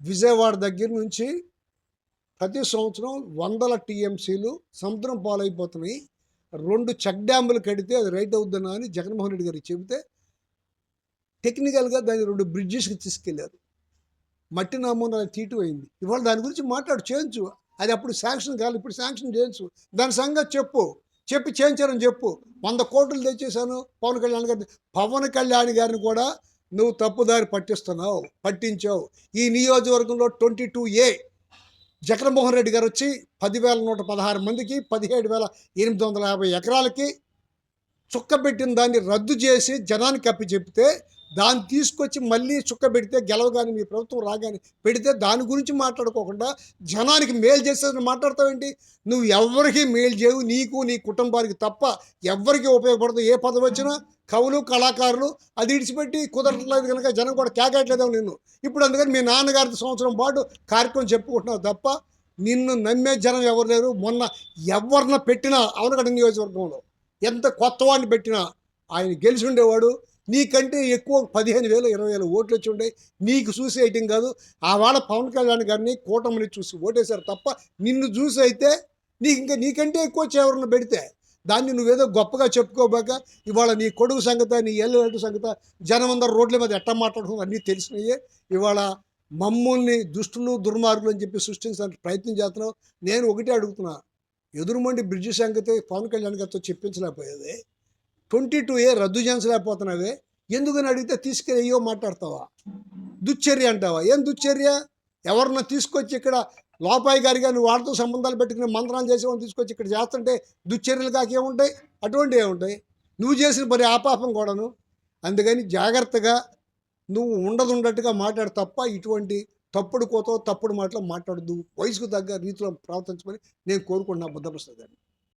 విజయవాడ దగ్గర నుంచి ప్రతి సంవత్సరం వందల టీఎంసీలు సముద్రం పాలైపోతున్నాయి. రెండు చెక్ డ్యాములు కడితే అది రైట్ అవుతుందా అని జగన్మోహన్ రెడ్డి గారికి చెబితే టెక్నికల్గా దాన్ని రెండు బ్రిడ్జెస్కి తీసుకెళ్ళారు. మట్టి నమూనా తీటు అయింది. ఇవాళ దాని గురించి మాట్లాడు చేయించు. అది అప్పుడు శాంక్షన్ కాదు ఇప్పుడు శాంక్షన్ చేయించు. దాని సంగతి చెప్పు. చెప్పి చేయించారని చెప్పు. వంద కోట్లు తెచ్చేశాను పవన్ కళ్యాణ్ గారిని. పవన్ కళ్యాణ్ గారిని కూడా నువ్వు తప్పుదారి పట్టిస్తున్నావు పట్టించావు. ఈ నియోజకవర్గంలో twenty two A Jaganmohan Reddy గారు వచ్చి పదివేల నూట పదహారు మందికి పదిహేడు వేల ఎనిమిది వందల యాభై ఎకరాలకి చుక్కబెట్టిన దాన్ని రద్దు చేసి జనానికి అప్పి చెప్తే దాన్ని తీసుకొచ్చి మళ్ళీ చుక్క పెడితే గెలవగాని మీ ప్రభుత్వం రాగానే పెడితే దాని గురించి మాట్లాడుకోకుండా జనానికి మేలు చేసేదని మాట్లాడతావేంటి? నువ్వు ఎవరికి మేలు చేయవు నీకు నీ కుటుంబానికి తప్ప ఎవ్వరికి ఉపయోగపడదు. ఏ పదవి వచ్చినా కవులు కళాకారులు అది ఇడిచిపెట్టి కుదరట్లేదు కనుక జనం కూడా కేకట్లేదేమో నిన్ను. ఇప్పుడు అందుకని మీ నాన్నగారి సంవత్సరం పాటు కార్యక్రమం చెప్పుకుంటున్నావు తప్ప నిన్ను నమ్మే జనం ఎవరు లేరు. మొన్న ఎవరిన పెట్టినా అవనగడ నియోజకవర్గంలో ఎంత కొత్త వాడిని పెట్టినా ఆయన గెలిచి ఉండేవాడు నీకంటే ఎక్కువ పదిహేను వేలు ఇరవై వేలు ఓట్లు వచ్చి ఉండే. నీకు చూసి వేయటం కాదు. ఆ వాళ్ళ పవన్ కళ్యాణ్ గారిని కూటమిని చూసి ఓటేశారు తప్ప నిన్ను చూసి అయితే నీకు ఇంకా నీకంటే ఎక్కువ చేవరను పెడితే దాన్ని నువ్వేదో గొప్పగా చెప్పుకోబాక ఇవాళ నీ కొడుకు సంగత నీ ఎల్లు సంగత జనం అందరూ రోడ్ల మీద ఎట్ట మాట్లాడడం అన్నీ తెలిసినాయే. ఇవాళ మమ్మల్ని దుష్టులు దుర్మార్గులు అని చెప్పి సృష్టించడానికి ప్రయత్నం చేస్తున్నావు. నేను ఒకటే అడుగుతున్నా. ఎదురుమండి బ్రిడ్జి సంగతి పవన్ కళ్యాణ్ గారితో చెప్పించలేకపోయేది. ట్వంటీ టూ ఏ రద్దు చేయించలేకపోతున్నావే. ఎందుకని అడిగితే తీసుకెళ్ళి అయ్యో మాట్లాడతావా? దుశ్చర్య అంటావా? ఏం దుశ్చర్య? ఎవరినో తీసుకొచ్చి ఇక్కడ లోపాయి గారి గారిని వాళ్ళతో సంబంధాలు పెట్టుకుని మంత్రాలు చేసేవాడిని తీసుకొచ్చి ఇక్కడ చేస్తుంటే దుశ్చర్యలు కాకేముంటాయి అటువంటివి ఏముంటాయి? నువ్వు చేసిన పని ఆపాపం కూడాను. అందుకని జాగ్రత్తగా నువ్వు ఉండదు ఉండట్టుగా మాట్లాడు తప్ప ఇటువంటి తప్పుడు కోతో తప్పుడు మాటలు మాట్లాడద్దు. వయసుకు తగ్గ రీతిలో ప్రవర్తించమని నేను కోరుకుంటున్నా బుద్ధప్రసాద్ గారిని.